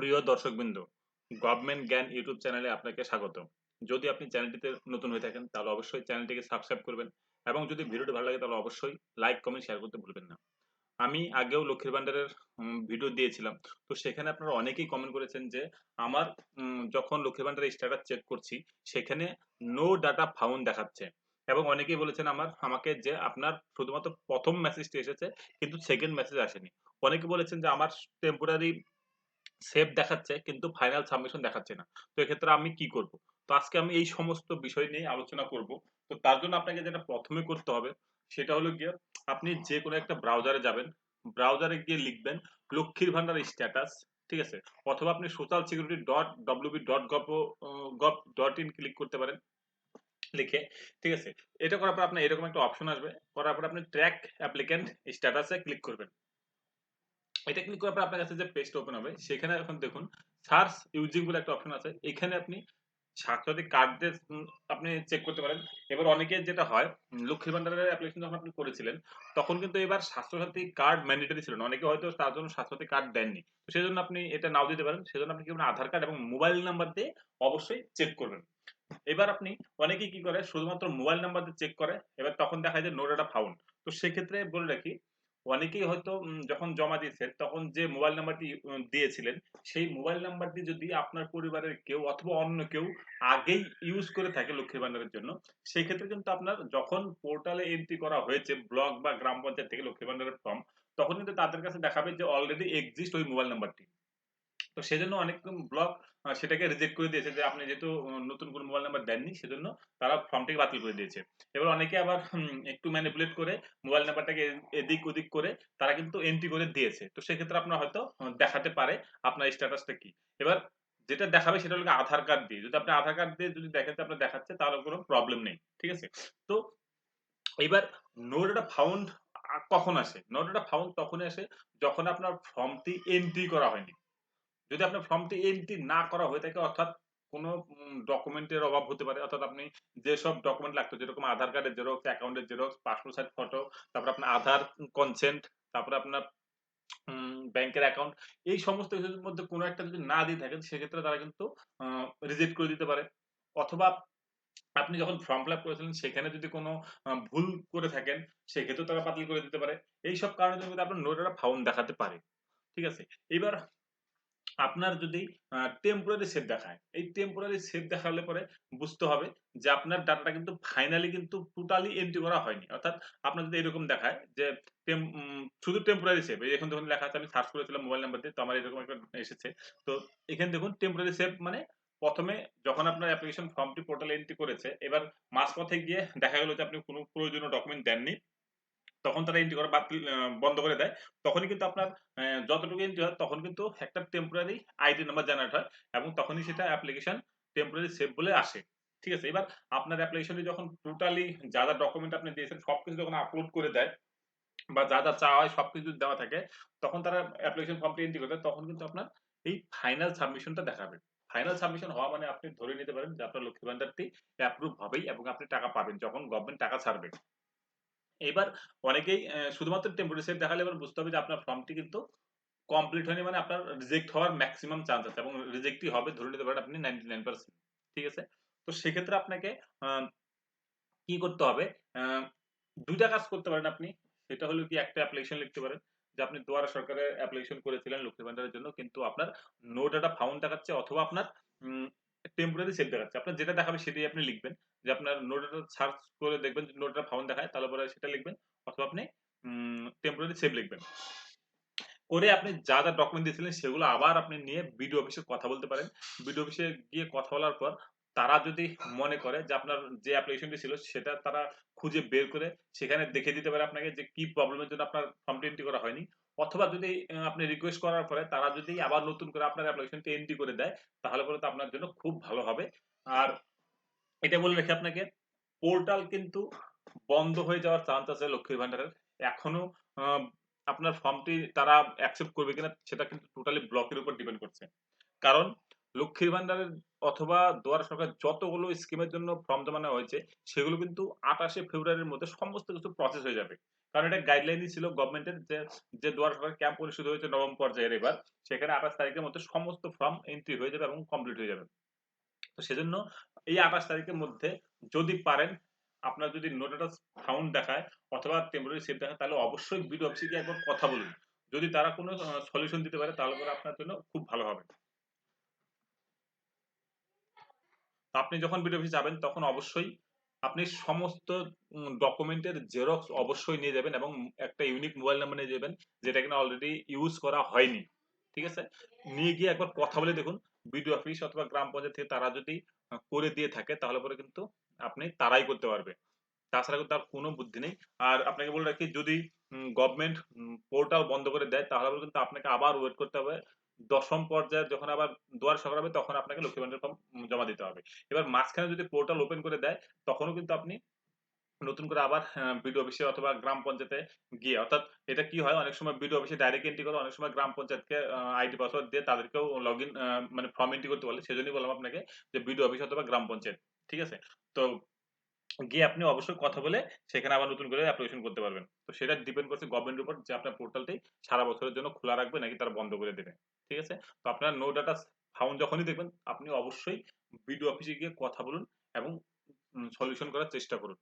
প্রিয় দর্শকবৃন্দ গভর্নমেন্ট জ্ঞান ইউটিউব চ্যানেলে আপনাকে স্বাগত যদি আপনি চ্যানেলটিতে নতুন হয়ে থাকেন, তাহলে অবশ্যই চ্যানেলটিকে সাবস্ক্রাইব করবেন এবং যদি ভিডিওটি ভালো লাগে, তাহলে অবশ্যই লাইক কমেন্ট শেয়ার করতে ভুলবেন না। আমি আগেও লক্ষ্মীর ভান্ডারের ভিডিও দিয়েছিলাম। তো সেখানে আপনারা অনেকেই কমেন্ট করেছেন যে, আমার যখন লক্ষ্মীর ভান্ডারের স্ট্যাটাস চেক করছি, সেখানে নো ডাটা ফাউন্ড দেখাচ্ছে। এবং অনেকেই বলেছেন আমার, আমাকে যে আপনার শুধুমাত্র প্রথম মেসেজটি এসেছে, কিন্তু সেকেন্ড মেসেজ আসেনি। অনেকে বলেছেন যে, আমার টেম্পোরারি সেভ দেখাচ্ছে, কিন্তু ফাইনাল সাবমিশন দেখাচ্ছে না। তো এক্ষেত্রে আমি কি করব? তো আজকে আমি এই সমস্ত বিষয় নিয়ে আলোচনা করব। তো তার জন্য আপনাকে যেটা প্রথমে করতে হবে, সেটা হলো গিয়ে আপনি যে কোনো একটা ব্রাউজারে যাবেন। ব্রাউজারে গিয়ে লিখবেন লক্ষ্মীর ভান্ডার স্ট্যাটাস ঠিক আছে? অথবা আপনি social security dot WB dot gov gov dot in click করতে পারেন, লিখে, ঠিক আছে? এটা করার পর আপনার এরকম একটা অপশন আসবে। করার পর আপনি ট্র্যাক অ্যাপ্লিক্যান্ট স্ট্যাটাসে ক্লিক করবেন। এটা ক্লিক করার পর আপনার কাছে যে পেজটা ওপেন হবে, সেখানে এখন দেখুন সার্চ ইউজিং বলে একটা অপশন আছে। এখানে আপনি স্বাস্থ্যসাথী কার্ড আপনি চেক করতে পারেন। এবার অনেকে যেটা হয় লক্ষ্মীর ভান্ডারের অ্যাপ্লিকেশন যখন আপনি করেছিলেন, তখন কিন্তু এবার স্বাস্থ্যসাথী কার্ড ম্যান্ডেটরি ছিল না। অনেকে হয়তো তার জন্য স্বাস্থ্যসাথী কার্ড দেননি। তো সেই জন্য আপনি এটা নাও দিতে পারেন। সেজন্য আপনি কি আধার কার্ড এবং মোবাইল নাম্বার দিয়ে অবশ্যই চেক করবেন। এবার আপনি অনেকেই কি করে, শুধুমাত্র মোবাইল নাম্বার দিয়ে চেক করে, এবার তখন দেখা যায় নো ডাটা ফাউন্ড তো সেক্ষেত্রে বলে রাখি অনেকেই হয়তো যখন জমা দিয়েছেন তখন যে মোবাইল নাম্বারটি দিয়েছিলেন, সেই মোবাইল নাম্বারটি যদি আপনার পরিবারের কেউ অথবা অন্য কেউ আগেই ইউজ করে থাকে লক্ষ্মীর ভান্ডারের জন্য, সেই ক্ষেত্রে কিন্তু আপনার যখন পোর্টালে এন্ট্রি করা হয়েছে, ব্লক বা গ্রাম পঞ্চায়েত থেকে লক্ষ্মীর ভান্ডারের ফর্ম তখন কিন্তু তাদের কাছে দেখাবে যে অলরেডি এক্সিস্ট ওই মোবাইল নাম্বারটি। তো সেজন্য অনেক ব্লক সেটাকে রিজেক্ট করে দিয়েছে যে আপনি যেহেতু নতুন কোনো মোবাইল নাম্বার দেননি, সেজন্য তারা ফর্মটিকে বাতিল করে দিয়েছে। এবার অনেকে আবার একটু ম্যানিপুলেট করে মোবাইল নাম্বারটাকে এদিক ওদিক করে তারা কিন্তু এন্ট্রি করে দিয়েছে। তো সেক্ষেত্রে আপনার হয়তো দেখাতে পারে আপনার স্ট্যাটাসটা কি। এবার যেটা দেখাবে সেটা হলো আধার কার্ড দিয়ে। যদি আপনি আধার কার্ড দিয়ে যদি দেখেন আপনার দেখাচ্ছে, তাহলে কোনো প্রবলেম নেই, ঠিক আছে? তো এবার নো ফাউন্ড কখন আসে? নো ফাউন্ড তখনই আসে যখন আপনার ফর্মটি এন্ট্রি করা হয়নি। যদি আপনার ফর্মটি এন্ট্রি না করা হয়ে থাকে, অর্থাৎ কোনো ডকুমেন্টের অভাব হতে পারে, অর্থাৎ আপনি যেসব ডকুমেন্ট লাগতো, যেরকম আধার কার্ডের জেরক্স অ্যাকাউন্টের জেরক্স পাসপোর্ট সাইজ ফটো তারপর আপনার আধার কনসেন্ট তারপরে আপনার ব্যাংকের অ্যাকাউন্ট এই সমস্ত কিছুর মধ্যে কোনো একটা যদি না দিয়ে থাকেন, সেক্ষেত্রে তারা কিন্তু রিজেক্ট করে দিতে পারে। অথবা আপনি যখন ফর্ম ফিল আপ করেছিলেন, সেখানে যদি কোনো ভুল করে থাকেন, সেক্ষেত্রেও তারা বাতিল করে দিতে পারে। এই সব জন্য কিন্তু আপনার নোটাটা ফাউন্ড দেখাতে পারে। ঠিক আছে? এবার আপনার যদি টেম্পোরারি সেট দেখায়, এই টেম্পোরারি সেভ দেখালে পরে বুঝতে হবে যে আপনার ডাটাটা কিন্তু ফাইনালি কিন্তু টোটালি এন্ট্রি করা হয়নি। অর্থাৎ আপনার যদি এরকম দেখায় যে শুধু টেম্পোরারি সেভ এখন দেখুন লেখা আছে, আমি সার্চ করেছিলাম মোবাইল নাম্বার দিয়ে, তো আমার এরকম একটা এসেছে। তো এখানে দেখুন টেম্পোরারি সেভ মানে প্রথমে যখন আপনার অ্যাপ্লিকেশন ফর্মটি পোর্টালে এন্ট্রি করেছে, এবার মাঝপথে গিয়ে দেখা গেল যে আপনি কোনো প্রয়োজনীয় ডকুমেন্ট দেননি। তখন তারা এন্ট্রি করা বাতিল বন্ধ করে দেয়। তখনই কিন্তু আপনার যতটুকু এন্ট্রি হয়, তখন কিন্তু একটা টেম্পোরারি আইডি নাম্বার জেনারেট হয় এবং তখনই সেটা অ্যাপ্লিকেশন টেম্পোরারি সেভ বলে আসে। ঠিক আছে? এবার আপনার অ্যাপ্লিকেশনটি যখন টোটালি যা যা ডকুমেন্ট আপনি দিয়েছেন, সবকিছু যখন আপলোড করে দেয় বা যা যা চাওয়া হয়, সবকিছু যদি দেওয়া থাকে, তখন তারা অ্যাপ্লিকেশন ফর্মটি এন্ট্রি করে তখন কিন্তু আপনার এই ফাইনাল সাবমিশনটা দেখাবে। ফাইনাল সাবমিশন হওয়া মানে আপনি ধরে নিতে পারেন যে আপনার লক্ষ্মী ভান্ডারটি অ্যাপ্রুভ হবেই এবং আপনি টাকা পাবেন যখন গভর্নমেন্ট টাকা ছাড়বে। এবার অনেকেই শুধুমাত্র টেম্পোরারি সেভ দেখালে এবার বুঝতে হবে যে আপনার ফর্মটি কিন্তু কমপ্লিট হয়নি মানে আপনার রিজেক্ট হওয়ার ম্যাক্সিমাম চান্স আছে এবং রিজেক্টই হবে, ধরে নিতে পারেন আপনি নাইনটি নাইন পার্সেন্ট ঠিক আছে? তো সেক্ষেত্রে আপনাকে কি করতে হবে দুইটা কাজ করতে পারেন আপনি। সেটা হলো কি, একটা অ্যাপ্লিকেশন লিখতে পারেন, যে আপনি দুয়ারা সরকারের অ্যাপ্লিকেশন করেছিলেন লক্ষ্মী ভান্ডারের জন্য, কিন্তু আপনার নো ডাটা ফাউন্ড দেখাচ্ছে অথবা আপনার টেম্পোরারি সেভ দেখাচ্ছে। আপনার যেটা দেখাবে সেটাই আপনি লিখবেন। যে আপনার নো ডাটা সার্চ করে দেখবেন নো ডাটা ফাউন্ড দেখায়, তাহলে পরে সেটা লিখবেন অথবা আপনি টেম্পোরারি সেভ লিখবেন। করে আপনি যা যা ডকুমেন্ট দিয়েছিলেন, সেগুলো আবার আপনি নিয়ে বিডিও অফিসে কথা বলতে পারেন। বিডিও অফিসে গিয়ে কথা বলার পর তারা যদি মনে করে যে আপনার যে অ্যাপ্লিকেশনটি ছিল, সেটা তারা খুঁজে বের করে সেখানে দেখে দিতে পারে আপনাকে যে কি প্রবলেমের জন্য আপনার ফর্মটি এন্ট্রি করা হয়নি। অথবা যদি আপনি রিকোয়েস্ট করার পরে তারা যদি আবার নতুন করে আপনার অ্যাপ্লিকেশনটি এন্ট্রি করে দেয়, তাহলে পরে তো আপনার জন্য খুব ভালো হবে। আর এটা বলে রেখে আপনাকে পোর্টাল কিন্তু বন্ধ হয়ে যাওয়ার চান্স আছে লক্ষ্মীর ভান্ডারের এখনও আপনার ফর্মটি তারা অ্যাকসেপ্ট করবে কিনা সেটা কিন্তু টোটালি ব্লকের উপর ডিপেন্ড করছে কারণ লক্ষ্মীর ভান্ডারের অথবা দুয়ারে সরকার যতগুলো স্কিমের জন্য ফর্ম জমা নেওয়া হয়েছে সেগুলো কিন্তু ২৮শে ফেব্রুয়ারির মধ্যে সমস্ত কিছু প্রসেস হয়ে যাবে। কারণ এটা গাইডলাইনই ছিল গভর্নমেন্টের যে, যে দুয়ারে সরকার ক্যাম্প অনুষ্ঠিত হয়েছে নবম পর্যায়ের এবার সেখানে ২৮ তারিখের মধ্যে সমস্ত ফর্ম এন্ট্রি হয়ে যাবে এবং কমপ্লিট হয়ে যাবে। তো সেজন্য এই ২৮ তারিখের মধ্যে যদি পারেন, আপনার যদি নো স্ট্যাটাস ফাউন্ড দেখায় অথবা টেম্পোরারি সেভ দেখায়, তাহলে অবশ্যই বিডিও অফিসে গিয়ে একবার কথা বলুন। যদি তারা কোনো সলিউশন দিতে পারে, তাহলে পরে আপনার জন্য খুব ভালো হবে। আপনি যখন বিডিও অফিসে যাবেন, তখন অবশ্যই আপনি সমস্ত ডকুমেন্টের জেরক্স অবশ্যই নিয়ে যাবেন এবং একটা ইউনিক মোবাইল নাম্বার নিয়ে যাবেন, যেটা কিনা অলরেডি ইউজ করা হয়নি। ঠিক আছে? নিয়ে গিয়ে একবার কথা বলে দেখুন বিডিও অফিস অথবা গ্রাম পঞ্চায়েত থেকে তারা যদি করে দিয়ে থাকে, তাহলে পরে কিন্তু আপনি তারাই করতে পারবে। তাছাড়া কিন্তু আর কোনো বুদ্ধি নেই। আর আপনাকে বলে রাখি, যদি গভর্নমেন্ট পোর্টাল বন্ধ করে দেয়, তাহলে কিন্তু আপনাকে আবার ওয়েট করতে হবে। ১০ম পর্যায়ে যখন আবার দুয়ার সরকার হবে, তখন আপনাকে লক্ষ্মীর ভান্ডারের ফর্ম জমা দিতে হবে। এবার মাঝখানে যদি পোর্টাল ওপেন করে দেয়, তখনও কিন্তু আপনি নতুন করে আবার বিডিও অফিসে অথবা গ্রাম পঞ্চায়েতে গিয়ে, অর্থাৎ এটা কি হয় অনেক সময় বিডিও অফিসে ডাইরেক্ট এন্ট্রি করে অনেক সময় গ্রাম পঞ্চায়েতকে আইডি পাসওয়ার্ড দিয়ে তাদেরকেও লগ ইন মানে ফর্ম এন্ট্রি করতে বলে। সেজন্যই বললাম আপনাকে যে বিডিও অফিস অথবা গ্রাম পঞ্চায়েত। ঠিক আছে? তো গিয়ে আপনি অবশ্যই কথা বলে সেখানে আবার নতুন করে অ্যাপ্লিকেশন করতে পারবেন। তো সেটা ডিপেন্ড করছে গভর্নমেন্টের উপর যে আপনার পোর্টালটি সারা বছরের জন্য খোলা রাখবে নাকি তারা বন্ধ করে দেবে। ঠিক আছে? তো আপনার নো ডাটা ফাউন্ড যখনই দেখবেন, আপনি অবশ্যই বিডিও অফিসে গিয়ে কথা বলুন এবং সলিউশন করার চেষ্টা করুন।